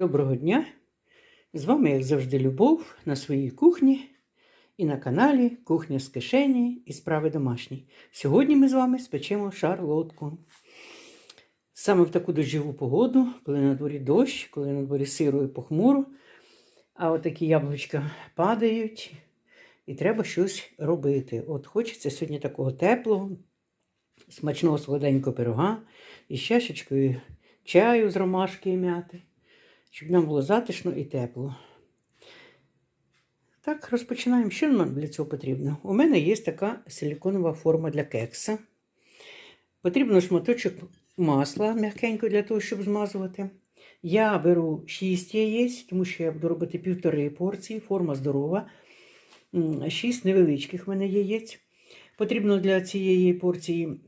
Доброго дня! З вами, як завжди, Любов на своїй кухні і на каналі Кухня з кишені і справи домашні. Сьогодні ми з вами спечемо шарлотку. Саме в таку дощову погоду, коли на дворі дощ, коли на дворі сиро і похмуро, а отакі яблучка падають, і треба щось робити. От хочеться сьогодні такого теплого, смачного солоденького пирога із чашечкою чаю з ромашки і м'яти щоб нам було затишно і тепло. Так, розпочинаємо. Що нам для цього потрібно? У мене є така силіконова форма для кекса. Потрібно шматочок масла м'якенько для того, щоб змазувати. Я беру 6 яєць, тому що я буду робити півтори порції, форма здорова. 6 невеличких в мене яєць. Потрібно для цієї порції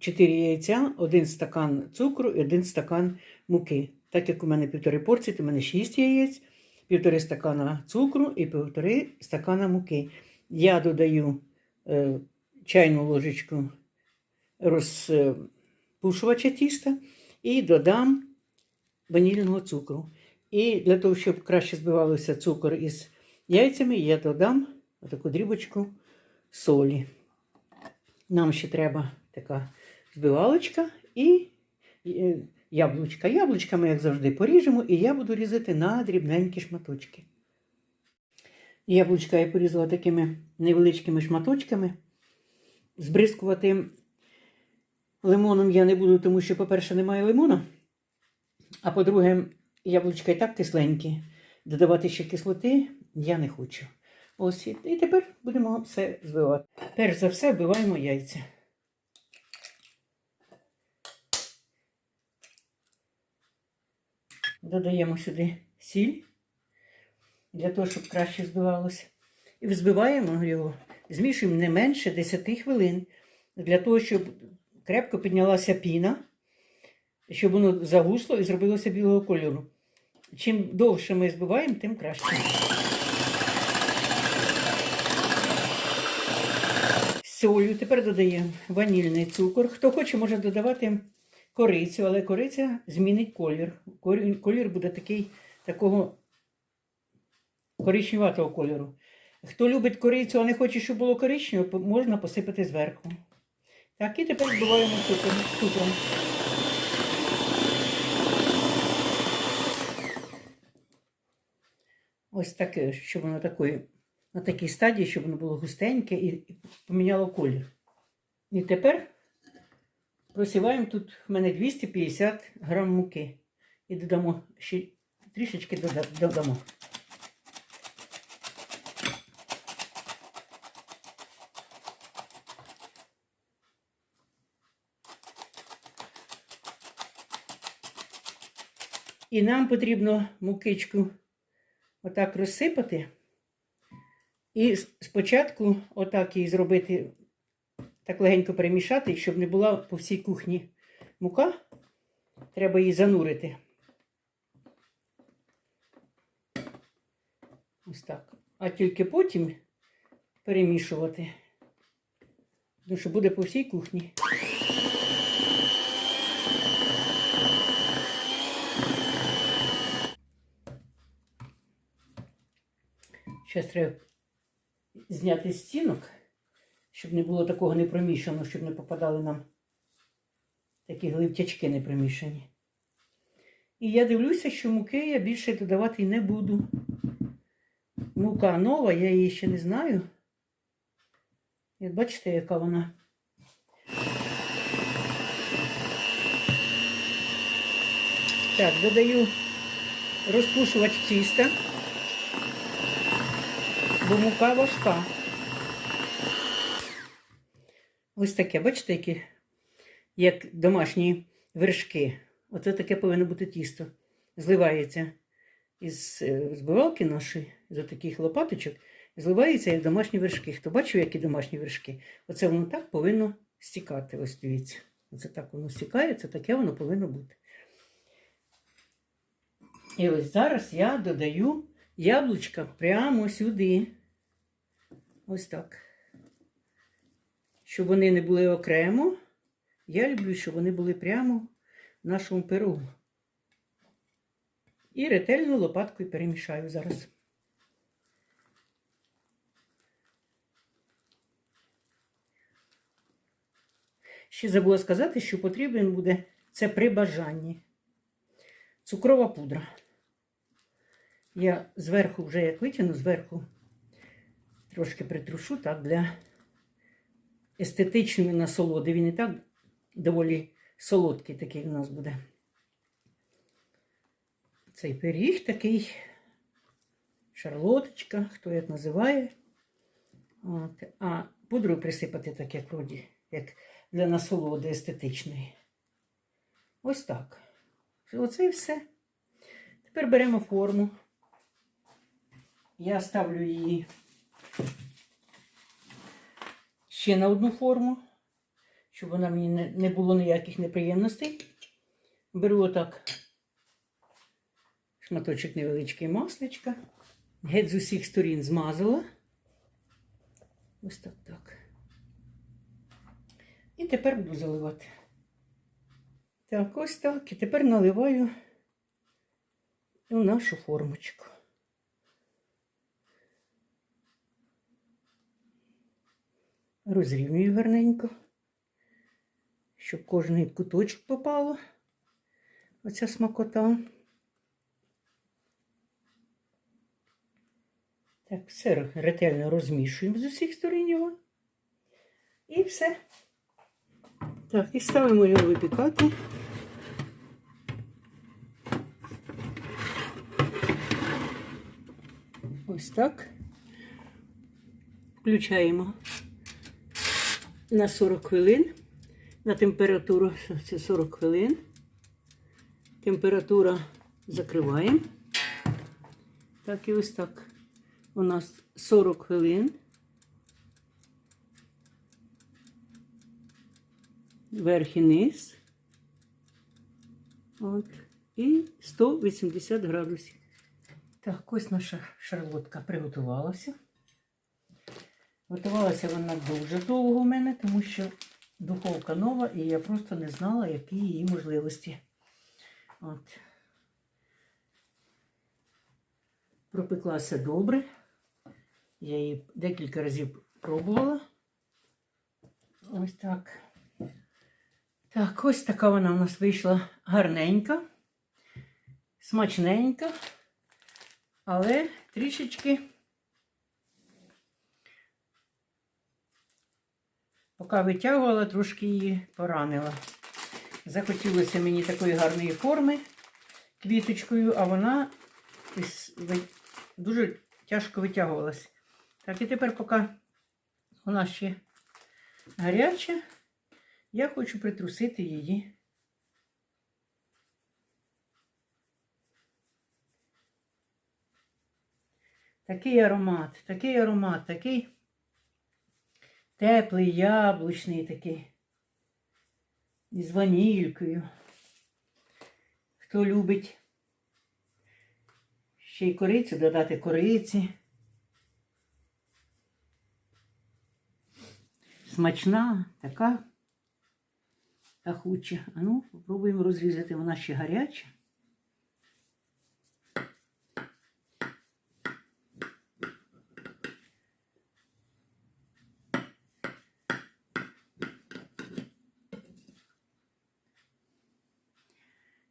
4 яйця, 1 стакан цукру і 1 стакан муки. Так як у мене півтори порції, то в мене 6 яєць, півтори стакана цукру і півтори стакана муки. Я додаю е, чайну ложечку розпушувача тіста і додам ванільного цукру. І для того, щоб краще збивався цукор із яйцями, я додам таку дрібочку солі. Нам ще треба така збивалочка і е, яблучка. Яблучка ми, як завжди, поріжемо, і я буду різати на дрібненькі шматочки. Яблучка я порізала такими невеличкими шматочками. Збризкувати лимоном я не буду, тому що, по-перше, немає лимона. А по-друге, яблучка і так кисленькі. Додавати ще кислоти я не хочу. Ось і тепер будемо все збивати. Перш за все вбиваємо яйця. Додаємо сюди сіль, для того, щоб краще збивалося. І взбиваємо його, змішуємо не менше 10 хвилин, для того, щоб крепко піднялася піна, щоб воно загусло і зробилося білого кольору. Чим довше ми збиваємо, тим краще. Солью тепер додаємо ванільний цукор. Хто хоче, може додавати корицю, але кориця змінить колір. Колір буде такий, такого коричневатого кольору. Хто любить корицю, а не хоче, щоб було коричневе, можна посипати зверху. Так, і тепер збиваємо цукром. цукром. Ось таке, щоб воно такої, на такій стадії, щоб воно було густеньке і, поміняло колір. І тепер Просіваємо тут в мене 250 грам муки. І додамо ще трішечки додамо. І нам потрібно мукичку отак розсипати. І спочатку отак її зробити так легенько перемішати, щоб не була по всій кухні мука. Треба її занурити. Ось так. А тільки потім перемішувати. Тому що буде по всій кухні. Зараз треба зняти стінок щоб не було такого непромішаного, щоб не попадали нам такі гливтячки непромішані. І я дивлюся, що муки я більше додавати не буду. Мука нова, я її ще не знаю. Як бачите, яка вона. Так, додаю розпушувач тіста, бо мука важка. Ось таке, бачите, які, як домашні вершки. Оце таке повинно бути тісто. Зливається із е, збивалки нашої, з таких лопаточок, зливається як домашні вершки. Хто бачив, які домашні вершки? Оце воно так повинно стікати. Ось дивіться. Оце так воно стікає, це таке воно повинно бути. І ось зараз я додаю яблучка прямо сюди. Ось так щоб вони не були окремо. Я люблю, щоб вони були прямо в нашому пирогу. І ретельно лопаткою перемішаю зараз. Ще забула сказати, що потрібен буде це при бажанні. Цукрова пудра. Я зверху вже як витягну, зверху трошки притрушу так для естетичної насолоди. Він і так доволі солодкий такий у нас буде. Цей пиріг такий, шарлоточка, хто як називає. От. А пудрою присипати так, як вроді, як для насолоди естетичної. Ось так. Оце і все. Тепер беремо форму. Я ставлю її ще на одну форму, щоб вона мені не, було ніяких неприємностей. Беру отак шматочок невеличкий масличка. Геть з усіх сторін змазала. Ось так так. І тепер буду заливати. Так, ось так. І тепер наливаю у нашу формочку. Розрівнюю гарненько, щоб кожний куточок попало. Оця смакота. Так, все ретельно розмішуємо з усіх сторон його. І все. Так, і ставимо його випікати. Ось так. Включаємо на 40 хвилин. На температуру це 40 хвилин. Температура закриваємо. Так і ось так. У нас 40 хвилин. Верх і низ. От. І 180 градусів. Так, ось наша шарлотка приготувалася. Готувалася вона дуже довго в мене, тому що духовка нова, і я просто не знала, які її можливості. От. Пропеклася добре. Я її декілька разів пробувала. Ось так. Так, ось така вона у нас вийшла гарненька, смачненька, але трішечки. Поки витягувала, трошки її поранила. Захотілося мені такої гарної форми квіточкою, а вона дуже тяжко витягувалася. Так, і тепер, поки вона ще гаряча, я хочу притрусити її. Такий аромат, такий аромат, такий теплий, яблучний такий. Із ванількою. Хто любить ще й корицю, додати кориці. Смачна, така пахуча. А ну, спробуємо розрізати, вона ще гаряча.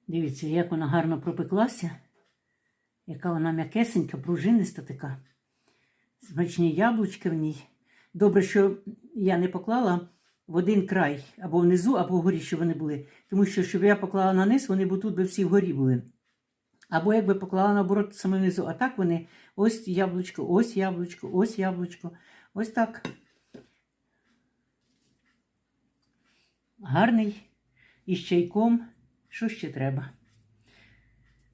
Дивіться, як вона гарно пропеклася, яка вона м'якесенька, пружиниста така. Смачні яблучки в ній. Добре, що я не поклала в один край, або внизу, або вгорі, щоб вони були. Тому що, щоб я поклала на низ, вони б тут би всі вгорі були. Або якби поклала наоборот саме внизу. А так вони ось яблучко, ось яблучко, ось яблучко. Ось так. Гарний із чайком. Що ще треба?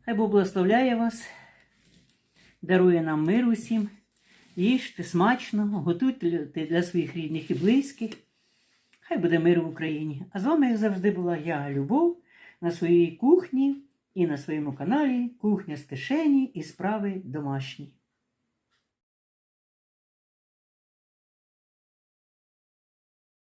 Хай Бог благословляє вас, дарує нам мир усім. Їжте смачно, готуйте для своїх рідних і близьких. Хай буде мир в Україні. А з вами, як завжди, була я, Любов, на своїй кухні і на своєму каналі Кухня з кишені і справи домашні.